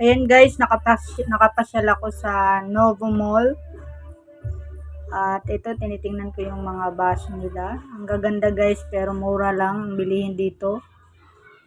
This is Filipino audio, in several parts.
Ayan guys, nakapas nakapasyal ako sa Novo Mall. At ito, tinitingnan ko yung mga baso nila. Ang gaganda guys, pero mura lang ang bilihin dito.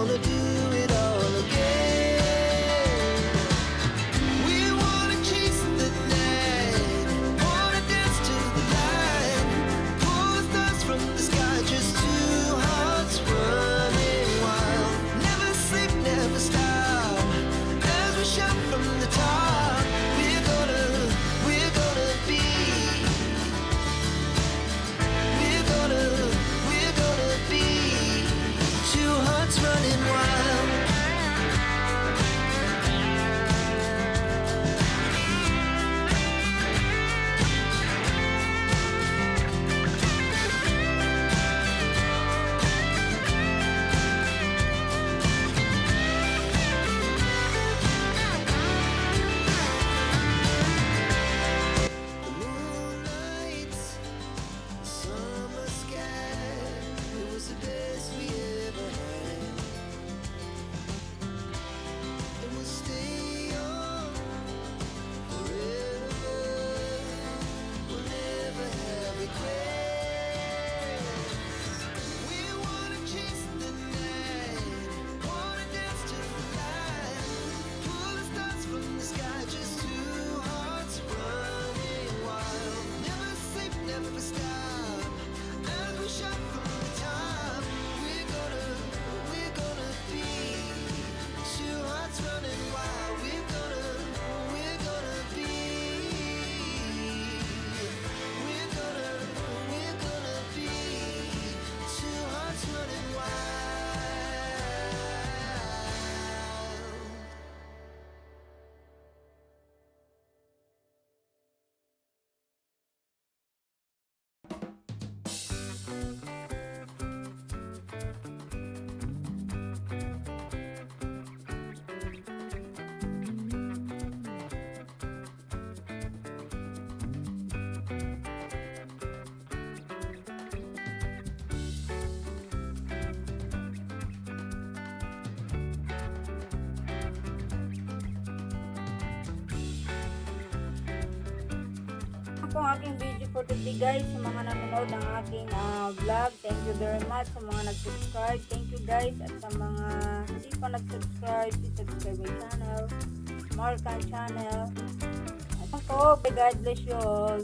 wanna do running Ito po ang aking video for today guys. Sa mga nanonood ng aking ah, vlog, thank you very much. Sa mga nag-subscribe, thank you guys. At sa mga hindi pa nag-subscribe, subscribe my channel, Markan channel. At po, God bless you all.